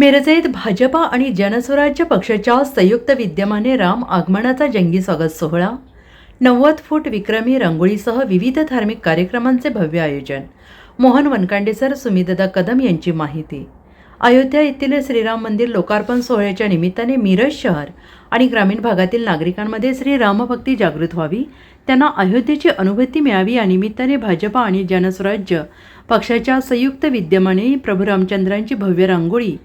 मिरजेत भाजपा आणि जनस्वराज्य पक्षाच्या संयुक्त विद्यमाने राम आगमनाचा जंगी स्वागत सोहळा. नव्वद फूट विक्रमी रांगोळीसह विविध धार्मिक कार्यक्रमांचे भव्य आयोजन. मोहन वनकांडे सर सुमितदा कदम यांची माहिती. अयोध्या येथील श्रीराम मंदिर लोकार्पण सोहळ्याच्या निमित्ताने मिरज शहर आणि ग्रामीण भागातील नागरिकांमध्ये श्रीरामभक्ती जागृत व्हावी त्यांना अयोध्येची अनुभूती मिळावी या निमित्ताने भाजपा आणि जनस्वराज्य पक्षाच्या संयुक्त विद्यमाने प्रभू रामचंद्रांची भव्य रांगोळी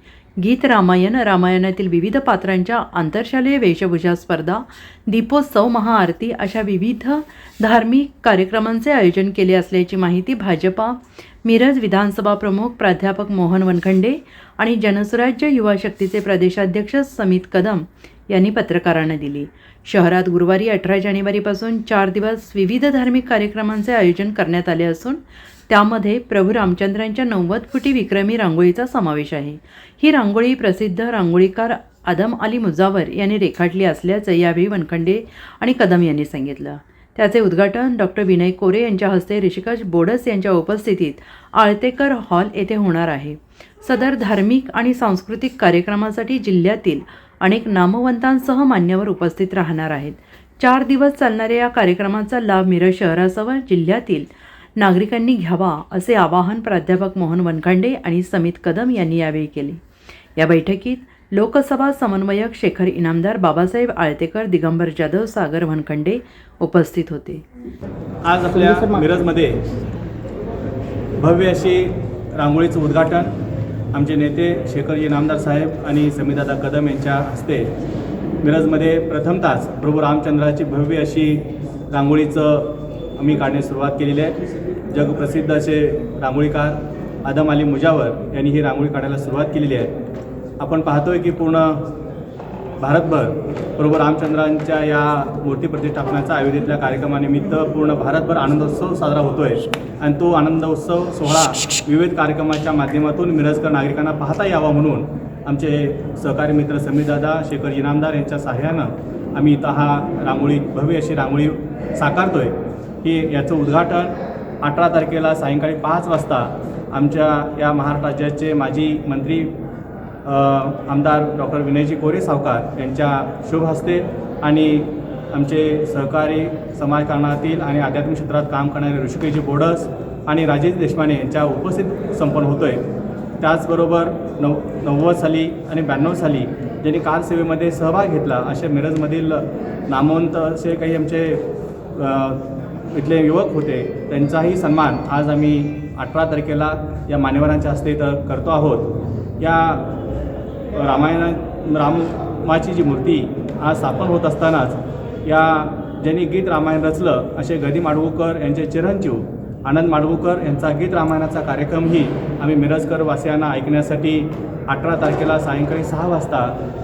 गीत रामायण रामायणातील विविध पात्रांच्या आंतरशालेय वेशभूषा स्पर्धा दीपोत्सव महाआरती अशा विविध धार्मिक कार्यक्रमांचे आयोजन केले असल्याची माहिती भाजपा मिरज विधानसभा प्रमुख प्राध्यापक मोहन वनखंडे आणि जनस्वराज्य युवा शक्तीचे प्रदेशाध्यक्ष समित कदम यांनी पत्रकारांना दिली. शहरात गुरुवारी अठरा जानेवारीपासून चार दिवस विविध धार्मिक कार्यक्रमांचे आयोजन करण्यात आले असून त्यामध्ये प्रभू रामचंद्रांच्या नव्वद फुटी विक्रमी रांगोळीचा समावेश आहे. ही रांगोळी प्रसिद्ध रांगोळीकार आदम अली मुजावर यांनी रेखाटली असल्याचं यावेळी वनखंडे आणि कदम यांनी सांगितलं. त्याचे उद्घाटन डॉक्टर विनय कोरे यांच्या हस्ते ऋषिकेश बोडस यांच्या उपस्थितीत आळतेकर हॉल येथे होणार आहे. सदर धार्मिक आणि सांस्कृतिक कार्यक्रमासाठी जिल्ह्यातील अनेक नामवंतांसह मान्यवर उपस्थित राहणार आहेत. चार दिवस चालणाऱ्या या कार्यक्रमाचा लाभ मिरज शहरासह जिल्ह्यातील नागरिकांनी घ्यावा असे आवाहन प्राध्यापक मोहन वनखांडे आणि समित कदम यांनी यावेळी केले. या बैठकीत लोकसभा समन्वयक शेखर इनामदार बाबासाहेब आळतेकर दिगंबर जाधव सागर वनखंडे उपस्थित होते. आज आपल्या मिरजमध्ये भव्य अशी रांगोळीचं उद्घाटन आमचे नेते शेखरजी इनामदार साहेब आणि समीदादा कदम यांच्या हस्ते मिरजमध्ये प्रथमताच प्रभू रामचंद्राची भव्य अशी रांगोळीचं आम्ही काढण्यास सुरुवात केलेली आहे. जगप्रसिद्ध असे रांगोळीकार आदम अली मुजावर यांनी ही रांगोळी काढायला सुरुवात केलेली आहे. आपण पाहतोय की पूर्ण भारतभर बरोबर रामचंद्रांच्या या मूर्ती प्रतिष्ठापनाच्या अयोध्येतल्या कार्यक्रमानिमित्त पूर्ण भारतभर आनंदोत्सव साजरा होतोय. आणि तो आनंदोत्सव सोहळा विविध कार्यक्रमाच्या माध्यमातून मिरजकर नागरिकांना पाहता यावा म्हणून आमचे सहकारी मित्र समीरदादा शेखर इनामदार यांच्या सहाय्यानं आम्ही इथं हा रांगोळी भव्य अशी रांगोळी साकारतोय. की याचं उद्घाटन अठरा तारखेला सायंकाळी पाच वाजता आमच्या या महाराष्ट्र राज्याचे माजी मंत्री आमदार डॉक्टर विनयजी कोरे सावकार यांच्या शुभ हस्ते आणि आमचे सहकारी समाजकारणातील आणि आध्यात्मिक क्षेत्रात काम करणारे ऋषिकेशजी बोडस आणि राजेश देशमाने यांच्या उपस्थित संपन्न होतो आहे त्याचबरोबर नव नव्वद साली आणि ब्याण्णव साली ज्यांनी कारसेवेमध्ये सहभाग घेतला अशा मिरजमधील नामवंत असे काही आमचे इथले युवक होते त्यांचाही सन्मान आज आम्ही अठरा तारखेला या मान्यवरांच्या हस्ते इथं करतो आहोत. या रामायणा रामाची जी मूर्ती आज स्थापन होत असतानाच या ज्यांनी गीत रामायण रचलं असे गदी माडगूकर यांचे चिरंजीव आनंद माडगूकर यांचा गीत रामायणाचा कार्यक्रमही आम्ही मिरजकर वासियांना ऐकण्यासाठी अठरा तारखेला सायंकाळी सहा वाजता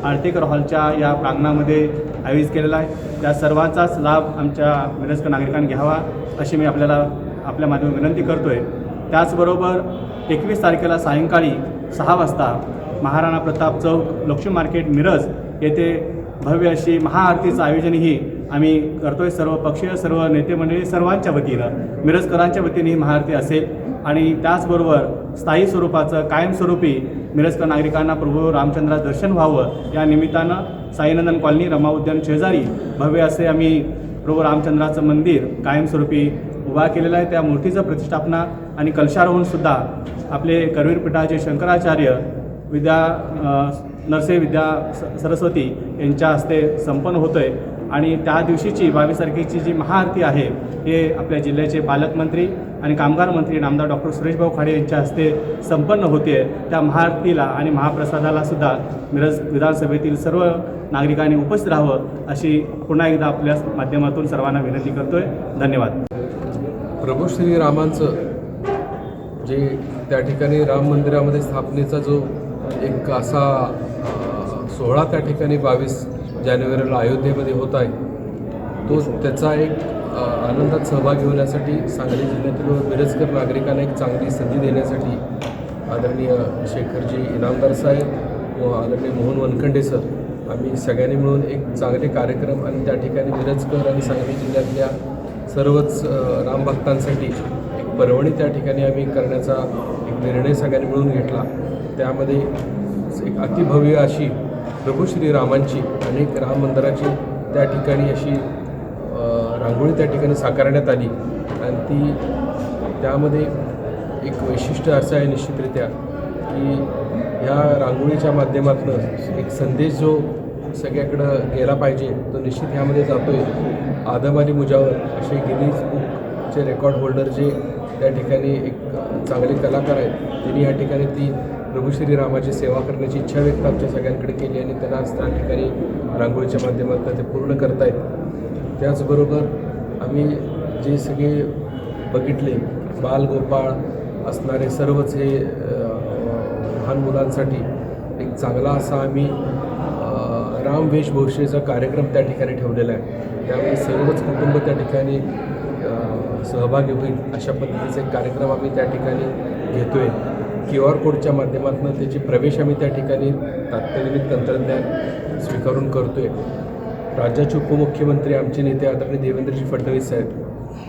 आरतेकर हॉलच्या या प्रांगणामध्ये आयोजित केलेला आहे. त्या सर्वांचाच लाभ आमच्या मिरजकर नागरिकांनी घ्यावा अशी मी आपल्याला आपल्या माध्यमातून विनंती करतो आहे त्याचबरोबर एकवीस तारखेला सायंकाळी सहा वाजता महाराणा प्रताप चौक लक्ष्मी मार्केट मिरज येथे भव्य अशी महाआरतीचं आयोजनही आम्ही करतोय. सर्व पक्षीय सर्व नेते मंडळी सर्वांच्या वतीनं मिरजकरांच्या वतीने ही महाआरती असेल. आणि त्याचबरोबर स्थायी स्वरूपाचं कायमस्वरूपी मिरजकर नागरिकांना प्रभू रामचंद्रा दर्शन व्हावं. या निमित्तानं साईनंदन कॉलनी रमा उद्यान शेजारी भव्य असे आम्ही प्रभू रामचंद्राचं मंदिर कायमस्वरूपी उभा केलेलं आहे. त्या मूर्तीचं प्रतिष्ठापना आणि कलशारोहणसुद्धा आपले करवीर पीठाचे शंकराचार्य विद्या नरसे विद्या स- सरस्वती यांच्या हस्ते संपन्न होतं आहे आणि त्या दिवशीची बावीस तारखेची जी महाआरती आहे हे आपल्या जिल्ह्याचे पालकमंत्री आणि कामगार मंत्री नामदार डॉक्टर सुरेशभाऊ खाडे यांच्या हस्ते संपन्न होते. त्या महाआरतीला आणि महाप्रसादाला सुद्धा मिरज विधानसभेतील सर्व नागरिकांनी उपस्थित राहावं अशी पुन्हा एकदा आपल्या माध्यमातून सर्वांना विनंती करतोय. धन्यवाद. प्रभू श्री रामांचं जे त्या ठिकाणी राम मंदिरामध्ये स्थापनेचा जो एक असा सोहळा त्या ठिकाणी बावीस जानेवारीला अयोध्येमध्ये होत आहे. तो त्याचा एक आनंदात सहभागी होण्यासाठी सांगली जिल्ह्यातील व मिरजकर नागरिकांना एक चांगली संधी देण्यासाठी आदरणीय शेखरजी इनामदार साहेब व आदरणीय मोहन वनखंडे सर आम्ही सगळ्यांनी मिळून एक चांगले कार्यक्रम आणि त्या ठिकाणी मिरजकर आणि सांगली जिल्ह्यातल्या सर्वच रामभक्तांसाठी एक पर्वणी त्या ठिकाणी आम्ही करण्याचा एक निर्णय सगळ्यांनी मिळून घेतला. त्यामध्ये एक अतिभव्य अशी प्रभू श्रीरामांची अनेक राम मंदिराची त्या ठिकाणी अशी रांगोळी त्या ठिकाणी साकारण्यात आली. आणि ती त्यामध्ये एक वैशिष्ट्य असं आहे निश्चितरित्या की ह्या रांगोळीच्या माध्यमातून एक संदेश जो सगळ्याकडं गेला पाहिजे तो निश्चित ह्यामध्ये जातो आहे आदम आणि मुजावर असे गिनीज बुकचे रेकॉर्ड होल्डर जे त्या ठिकाणी एक चांगले कलाकार आहेत त्यांनी या ठिकाणी ती प्रभू श्रीरामाची सेवा करण्याची इच्छा व्यक्त आमच्या सगळ्यांकडे केली आणि त्यांना आज त्या ठिकाणी रांगोळीच्या माध्यमातून ते पूर्ण करतायत. त्याचबरोबर आम्ही जे सगळे बघितले बालगोपाळ असणारे सर्वच हे लहान मुलांसाठी एक चांगला असा आम्ही राम वेशभूषेचा कार्यक्रम त्या ठिकाणी ठेवलेला आहे. त्यामुळे सर्वच कुटुंब त्या ठिकाणी सहभागी होईल अशा पद्धतीचा एक कार्यक्रम आम्ही त्या ठिकाणी घेतो आहे क्यू आर कोडच्या माध्यमातून त्याची प्रवेश आम्ही त्या ठिकाणी तात्कालिक तंत्रज्ञान स्वीकारून करतो आहे राज्याचे उपमुख्यमंत्री आमचे नेते आदरणीय देवेंद्रजी फडणवीस साहेब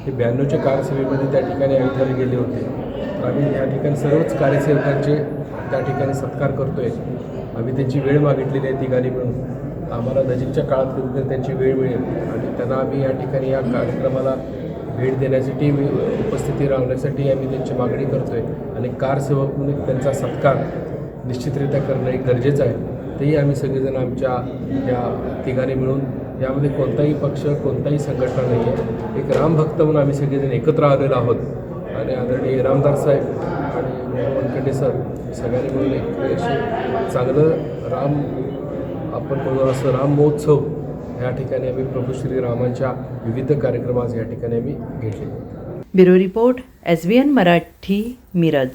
हे ब्याण्णवच्या कारसभेमध्ये त्या ठिकाणी अयोध्याला गेले होते. आम्ही या ठिकाणी सर्वच कार्यसेवकांचे त्या ठिकाणी सत्कार करतो आहे आम्ही त्यांची वेळ मागितलेली आहे तिघांनी मिळून. आम्हाला नजीकच्या काळात कधीतरी त्यांची वेळ मिळेल आणि त्यांना आम्ही या ठिकाणी या कार्यक्रमाला भेट देण्यासाठी मी उपस्थिती राहण्यासाठी आम्ही त्यांची मागणी करतो आहे आणि कारसेवक म्हणून त्यांचा सत्कार निश्चितरित्या करणं हे गरजेचं आहे. तेही आम्ही सगळेजण आमच्या या तिघांनी मिळून यामध्ये कोणताही पक्ष कोणताही संघटना नाही आहे एक रामभक्त म्हणून आम्ही सगळेजण एकत्र आलेलो आहोत. आणि आदरणीय रामदार साहेब आणि वनखंडे सर सगळ्यांनी मिळून एक अशी चांगलं राम आपण म्हणून असं राम महोत्सव या ठिकाणी आम्ही प्रभू श्रीरामांच्या विविध कार्यक्रम आज या ठिकाणी आम्ही घेतले. Bureau report S B N Marathi Miraj.